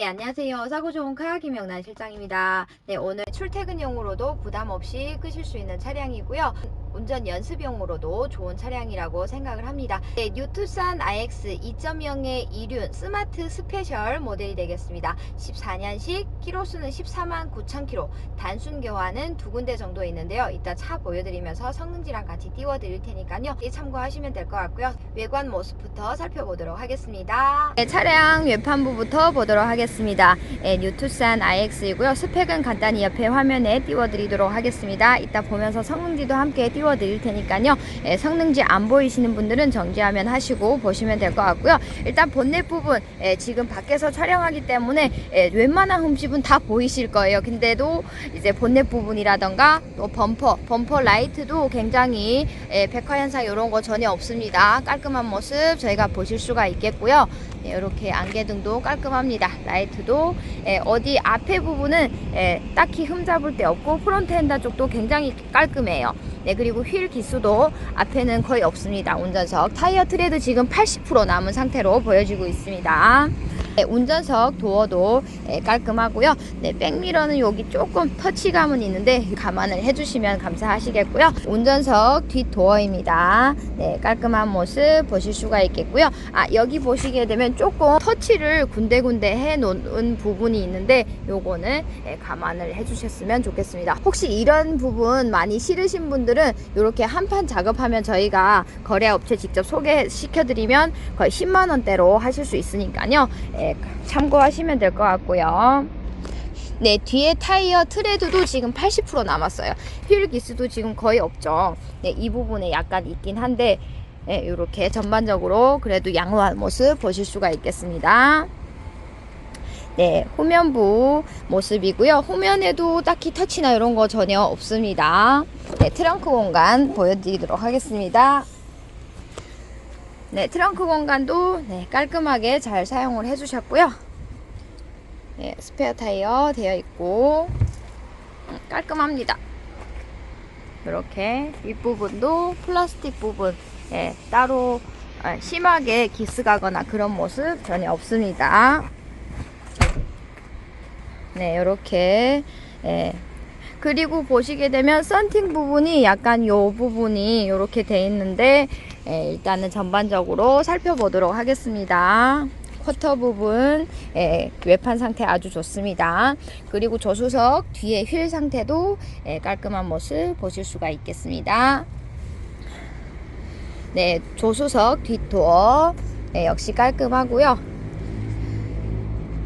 네, 안녕하세요. 사고 좋은 카 김영란 실장입니다. 네, 오늘 출퇴근용으로도 부담 없이 끄실 수 있는 차량이고요. 운전 연습용으로도 좋은 차량이라고 생각을 합니다. 네, 뉴투산 IX 2.0의 이륜 스마트 스페셜 모델이 되겠습니다. 14년식, 키로수는 14만 9천 킬로, 단순 교환은 두 군데 정도 있는데요. 이따 차 보여드리면서 성능지랑 같이 띄워드릴 테니까요. 이 참고하시면 될 것 같고요. 외관 모습부터 살펴보도록 하겠습니다. 네, 차량 외판부부터 보도록 하겠습니다. 네, 뉴투산 IX이고요. 스펙은 간단히 옆에 화면에 띄워드리도록 하겠습니다. 이따 보면서 성능지도 함께 띄워드릴 테니까요. 예, 성능지 안 보이시는 분들은 정지화면 하시고 보시면 될 것 같고요. 일단 본넷 부분 예, 지금 밖에서 촬영하기 때문에 예, 웬만한 흠집은 다 보이실 거예요. 근데도 이제 본넷 부분이라던가 또 범퍼, 범퍼 라이트도 굉장히 예, 백화 현상 이런 거 전혀 없습니다. 깔끔한 모습 저희가 보실 수가 있겠고요. 네, 이렇게 안개등도 깔끔합니다. 라이트도 예, 어디 앞에 부분은 예, 딱히 흠잡을 데 없고 프론트 핸드 쪽도 굉장히 깔끔해요. 네, 그리고 휠 기수도 앞에는 거의 없습니다. 운전석 타이어 트레드 지금 80% 남은 상태로 보여지고 있습니다. 네, 운전석 도어도 예, 깔끔하고요. 네, 백미러는 여기 조금 터치감은 있는데 감안을 해주시면 감사하시겠고요. 운전석 뒷 도어입니다. 네, 깔끔한 모습 보실 수가 있겠고요. 아 여기 보시게 되면 조금 터치를 군데군데 해놓은 부분이 있는데 요거는 예, 감안을 해주셨으면 좋겠습니다. 혹시 이런 부분 많이 싫으신 분들은 이렇게 한판 작업하면 저희가 거래업체 직접 소개시켜드리면 거의 10만 원대로 하실 수 있으니까요. 예, 참고하시면 될 것 같고요. 네, 뒤에 타이어 트레드도 지금 80% 남았어요. 휠 기스도 지금 거의 없죠. 네, 이 부분에 약간 있긴 한데, 네, 이렇게 전반적으로 그래도 양호한 모습 보실 수가 있겠습니다. 네, 후면부 모습이고요. 후면에도 딱히 터치나 이런 거 전혀 없습니다. 네, 트렁크 공간 보여드리도록 하겠습니다. 네, 트렁크 공간도 네, 깔끔하게 잘 사용을 해주셨고요. 네, 스페어 타이어 되어 있고 음, 깔끔합니다. 이렇게 윗부분도 플라스틱 부분 예, 따로 아, 심하게 기스 가거나 그런 모습 전혀 없습니다. 네, 이렇게 예. 그리고 보시게 되면 썬팅 부분이 약간 요 부분이 이렇게 돼 있는데 예, 일단은 전반적으로 살펴보도록 하겠습니다. 쿼터 부분 예, 외판 상태 아주 좋습니다. 그리고 조수석 뒤에 휠 상태도 예, 깔끔한 모습 보실 수가 있겠습니다. 네, 조수석 뒷도어 예, 역시 깔끔하고요.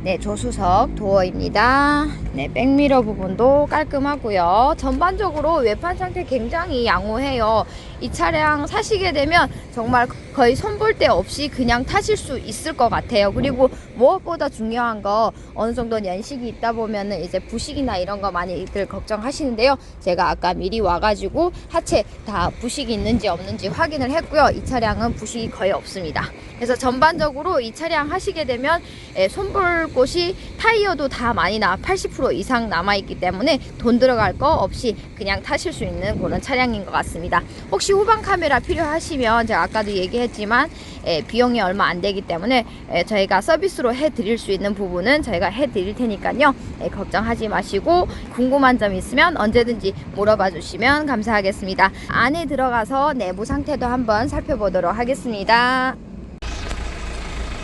네, 조수석 도어입니다. 네, 백미러 부분도 깔끔하고요. 전반적으로 외판 상태 굉장히 양호해요. 이 차량 사시게 되면 정말 거의 손볼 데 없이 그냥 타실 수 있을 것 같아요. 그리고 무엇보다 중요한 거 어느 정도 연식이 있다 보면은 이제 부식이나 이런 거 많이들 걱정하시는데요. 제가 아까 미리 와가지고 하체 다 부식이 있는지 없는지 확인을 했고요. 이 차량은 부식이 거의 없습니다. 그래서 전반적으로 이 차량 하시게 되면 예, 손볼 곳이 타이어도 다 많이 나80% 이상 남아 있기 때문에 돈 들어갈 거 없이 그냥 타실 수 있는 그런 차량인 것 같습니다. 혹시 후방 카메라 필요하시면 제가 아까도 얘기했지만 예, 비용이 얼마 안 되기 때문에 예, 저희가 서비스로 해드릴 수 있는 부분은 저희가 해드릴 테니까요. 예, 걱정하지 마시고 궁금한 점 있으면 언제든지 물어봐 주시면 감사하겠습니다. 안에 들어가서 내부 상태도 한번 살펴보도록 하겠습니다.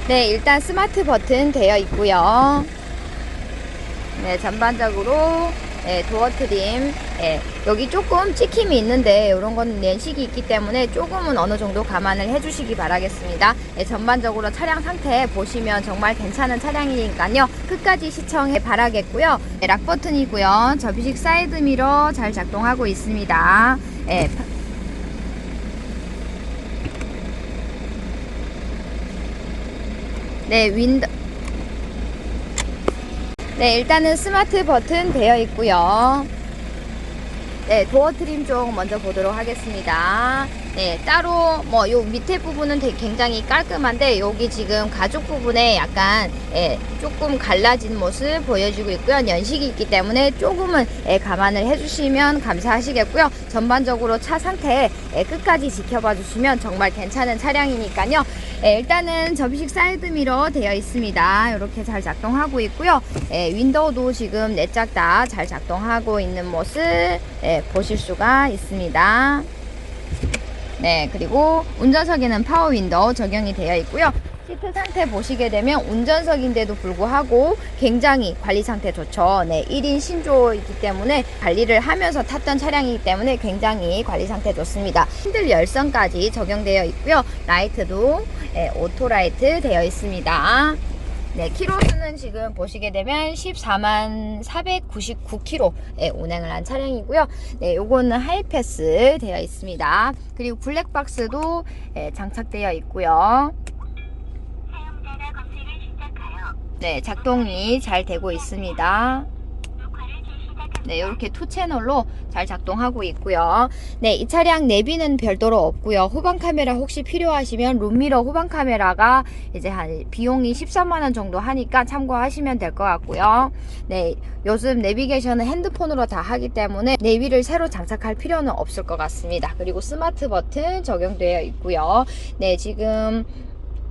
네, 일단 스마트 버튼 되어 있고요. 네, 전반적으로 네, 도어 트림 예, 여기 조금 찍힘이 있는데 이런 건 연식이 있기 때문에 조금은 어느 정도 감안을 해주시기 바라겠습니다. 예, 전반적으로 차량 상태 보시면 정말 괜찮은 차량이니까요. 끝까지 시청해 바라겠고요. 예, 락 버튼이고요. 접이식 사이드 미러 잘 작동하고 있습니다. 예, 파- 네, 윈도 네, 일단은 스마트 버튼 되어 있고요. 네, 도어 트림 쪽 먼저 보도록 하겠습니다. 네, 따로 뭐 요 밑에 부분은 되게 굉장히 깔끔한데 여기 지금 가죽 부분에 약간 예, 조금 갈라진 모습 보여주고 있고요. 연식이 있기 때문에 조금은 예, 감안을 해주시면 감사하시겠고요. 전반적으로 차 상태 예, 끝까지 지켜봐 주시면 정말 괜찮은 차량이니까요. 네, 일단은 접이식 사이드미러 되어 있습니다. 이렇게 잘 작동하고 있고요. 네, 윈도우도 지금 네 짝 다 잘 작동하고 있는 모습 네, 보실 수가 있습니다. 네, 그리고 운전석에는 파워 윈도우 적용이 되어 있고요. 시트 상태 보시게 되면 운전석인데도 불구하고 굉장히 관리 상태 좋죠. 네, 1인 신조이기 때문에 관리를 하면서 탔던 차량이기 때문에 굉장히 관리 상태 좋습니다. 핸들 열선까지 적용되어 있고요. 라이트도 네, 오토라이트 되어 있습니다. 네, 키로수는 지금 보시게 되면 14만 499km 예, 운행을 한 차량이고요. 네, 요거는 하이패스 되어 있습니다. 그리고 블랙박스도 예, 장착되어 있고요. 사용자가 검색을 시작하여 네, 작동이 잘 되고 있습니다. 네, 이렇게 투 채널로 잘 작동하고 있고요. 네, 이 차량 내비는 별도로 없고요. 후방 카메라 혹시 필요하시면 룸미러 후방 카메라가 이제 한 비용이 13만 원 정도 하니까 참고하시면 될 것 같고요. 네, 요즘 내비게이션은 핸드폰으로 다 하기 때문에 내비를 새로 장착할 필요는 없을 것 같습니다. 그리고 스마트 버튼 적용되어 있고요. 네, 지금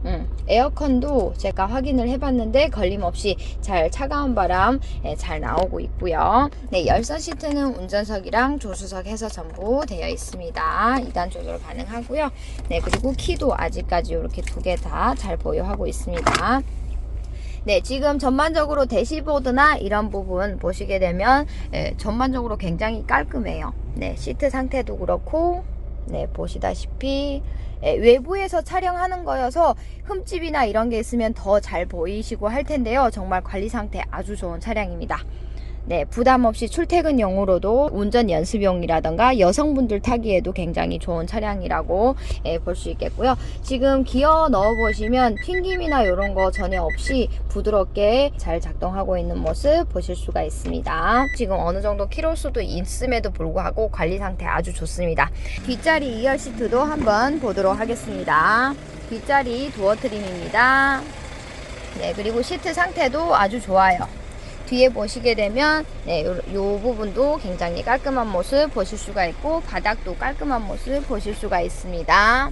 음, 에어컨도 제가 확인을 해봤는데 걸림없이 잘 차가운 바람 예, 잘 나오고 있고요. 네, 열선 시트는 운전석이랑 조수석 해서 전부 되어 있습니다. 2단 조절 가능하고요. 네, 그리고 키도 아직까지 이렇게 두 개 다 잘 보유하고 있습니다. 네, 지금 전반적으로 대시보드나 이런 부분 보시게 되면 예, 전반적으로 굉장히 깔끔해요. 네, 시트 상태도 그렇고 네, 보시다시피 예, 외부에서 촬영하는 거여서 흠집이나 이런 게 있으면 더 잘 보이시고 할 텐데요. 정말 관리 상태 아주 좋은 차량입니다. 네, 부담 없이 출퇴근용으로도 운전 연습용이라던가 여성분들 타기에도 굉장히 좋은 차량이라고 예, 볼 수 있겠고요. 지금 기어 넣어 보시면 튕김이나 이런 거 전혀 없이 부드럽게 잘 작동하고 있는 모습 보실 수가 있습니다. 지금 어느 정도 키로수도 있음에도 불구하고 관리 상태 아주 좋습니다. 뒷자리 2열 시트도 한번 보도록 하겠습니다. 뒷자리 도어 트림입니다. 네, 그리고 시트 상태도 아주 좋아요. 뒤에 보시게 되면 네, 요, 요 부분도 굉장히 깔끔한 모습 보실 수가 있고 바닥도 깔끔한 모습 보실 수가 있습니다.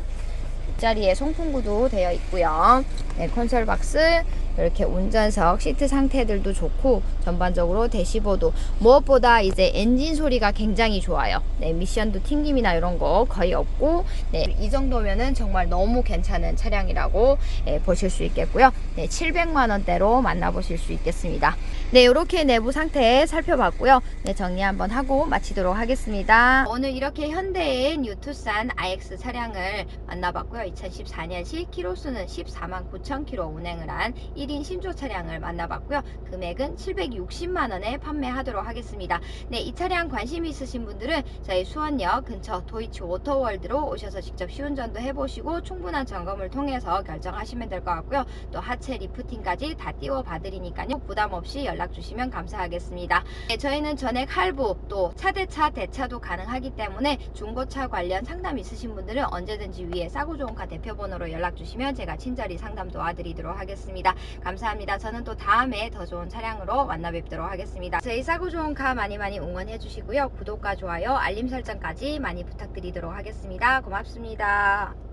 뒷자리에 송풍구도 되어 있고요. 네, 콘솔 박스 이렇게 운전석 시트 상태들도 좋고 전반적으로 대시보드 무엇보다 이제 엔진 소리가 굉장히 좋아요. 네, 미션도 튕김이나 이런 거 거의 없고 네, 이 정도면은 정말 너무 괜찮은 차량이라고 예, 보실 수 있겠고요. 네, 700만 원대로 만나보실 수 있겠습니다. 네, 이렇게 내부 상태 살펴봤고요. 네, 정리 한번 하고 마치도록 하겠습니다. 오늘 이렇게 현대의 뉴투산 iX 차량을 만나봤고요. 2014년식 키로수는 14만 9천 킬로 운행을 한1 인 신조 차량을 만나봤고요. 금액은 760만 원에 판매하도록 하겠습니다. 네, 이 차량 관심 있으신 분들은 저희 수원역 근처 도이치 오토월드로 오셔서 직접 시운전도 해보시고 충분한 점검을 통해서 결정하시면 될 것 같고요. 또 하체 리프팅까지 다 띄워 봐드리니까요. 부담 없이 연락 주시면 감사하겠습니다. 네, 저희는 전액 할부 또 차대차 대차도 가능하기 때문에 중고차 관련 상담 있으신 분들은 언제든지 위에 싸고 좋은 카 대표번호로 연락 주시면 제가 친절히 상담 도와드리도록 하겠습니다. 감사합니다. 저는 또 다음에 더 좋은 차량으로 만나 뵙도록 하겠습니다. 저희 싸고 좋은 카 많이 많이 응원해 주시고요. 구독과 좋아요, 알림 설정까지 많이 부탁드리도록 하겠습니다. 고맙습니다.